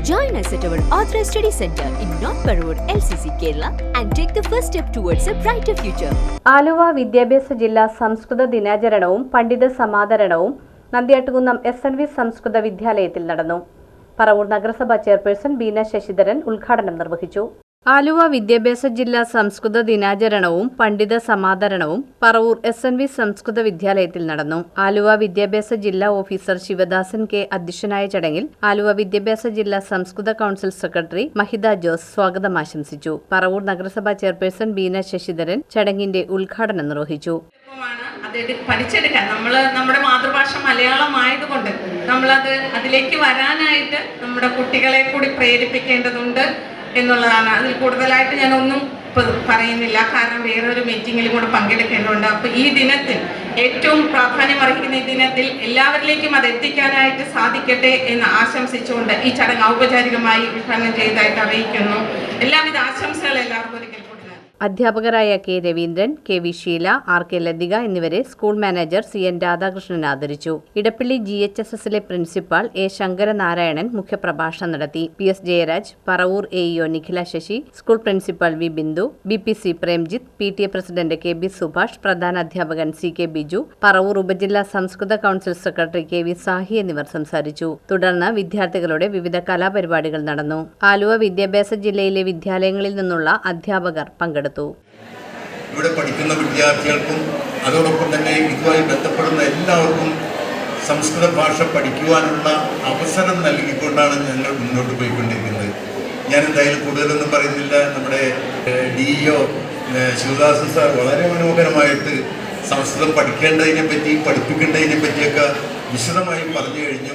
Join us at our Authorized Study Center in North Parur, LCC, Kerala, and take the first step towards a brighter future. Aluva വിദ്യാഭ്യാസ ജില്ലാ സംസ്കൃത ദിനാചരണവും പണ്ഡിത സമാദരണവും Nandiyattukunnam S N V സംസ്കൃത വിദ്യാലയത്തിൽ നടന്നു പറവൂർ നഗരസഭ ചെയർപേഴ്സൺ ബീന ശശിധരൻ ഉദ്ഘാടനം നിർവഹിച്ചു ആലുവ വിദ്യാഭ്യാസ ജില്ലാ സംസ്കൃത ദിനാചരണവും പണ്ഡിത സമാദരണവും പറവൂർ എസ് എൻ വി സംസ്കൃത വിദ്യാലയത്തിൽ നടന്നു. ആലുവ വിദ്യാഭ്യാസ ജില്ലാ ഓഫീസർ ശിവദാസൻ കെ അധ്യക്ഷനായ ചടങ്ങിൽ ആലുവ വിദ്യാഭ്യാസ ജില്ലാ സംസ്കൃത കൌൺസിൽ സെക്രട്ടറി മഹിത ജോസ് സ്വാഗതം ആശംസിച്ചു. പറവൂർ നഗരസഭാ ചെയർപേഴ്സൺ ബീന ശശിധരൻ ചടങ്ങിന്റെ ഉദ്ഘാടനം നിർവഹിച്ചു. പഠിച്ചെടുക്കാൻ. നമ്മൾ നമ്മുടെ മാതൃഭാഷ മലയാളമായതുകൊണ്ട് നമ്മളത് അതിലേക്ക് വരാനായിട്ട് നമ്മുടെ കുട്ടികളെ കൂടി പ്രേരിപ്പിക്കേണ്ടതുണ്ട്. എന്നുള്ളതാണ്. അതിൽ കൂടുതലായിട്ട് ഞാനൊന്നും പറയുന്നില്ല. കാരണം വേറൊരു മീറ്റിങ്ങിലും കൂടെ പങ്കെടുക്കേണ്ടതുണ്ട്. അപ്പോൾ ഈ ദിനത്തിൽ ഏറ്റവും പ്രാധാന്യം അർഹിക്കുന്ന ഈ ദിനത്തിൽ എല്ലാവരിലേക്കും അത് എത്തിക്കാനായിട്ട് സാധിക്കട്ടെ എന്ന് ആശംസിച്ചുകൊണ്ട് ഈ ചടങ്ങ് ഔപചാരികമായി ഉദ്ഘാടനം ചെയ്തതായിട്ട് അറിയിക്കുന്നു. എല്ലാവിധ ആശംസകൾ എല്ലാവർക്കും നൽകുന്നു. അധ്യാപകരായ K Raveendran K V Sheela R K Lathika എന്നിവരെ school manager C N Radhakrishnan ആദരിച്ചു. ഇടപ്പള്ളി ജി എച്ച് എസ് എസിലെ പ്രിൻസിപ്പാൾ എ ശങ്കരനാരായണൻ മുഖ്യപ്രഭാഷണം നടത്തി. P S Jayaraj Paravur A EO Nikhila Sasi school principal V Bindu B P C Premjith P T A president K B Subhash പ്രധാന അധ്യാപകൻ C K Biju Paravur ഉപജില്ലാ സംസ്കൃത council secretary K V Sahi എന്നിവർ സംസാരിച്ചു. തുടർന്ന് വിദ്യാർത്ഥികളുടെ വിവിധ കലാപരിപാടികൾ നടന്നു. ആലുവ വിദ്യാഭ്യാസ ജില്ലയിലെ വിദ്യാലയങ്ങളിൽ നിന്നുള്ള അധ്യാപകർ പങ്കെടുത്തു. ഇവിടെ പഠിക്കുന്ന വിദ്യാർത്ഥികൾക്കും അതോടൊപ്പം തന്നെ ഇതുമായി ബന്ധപ്പെടുന്ന എല്ലാവർക്കും സംസ്കൃത ഭാഷ പഠിക്കുവാനുള്ള അവസരം നൽകിക്കൊണ്ടാണ് ഞങ്ങൾ മുന്നോട്ട് പോയിക്കൊണ്ടിരിക്കുന്നത്. ഞാൻ എന്തായാലും കൂടുതലൊന്നും പറയുന്നില്ല. നമ്മുടെ ഡി ഇഒ ശിവദാസൻ സാർ വളരെ മനോഹരമായിട്ട് സംസ്കൃതം പഠിക്കേണ്ടതിനെ പറ്റി പഠിപ്പിക്കേണ്ടതിനെ പറ്റിയൊക്കെ വിശദമായി പറഞ്ഞു കഴിഞ്ഞു.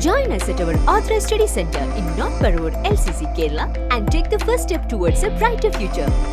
Join us at our Authorized Study Center in North Parur, LCC, Kerala, and take the first step towards a brighter future.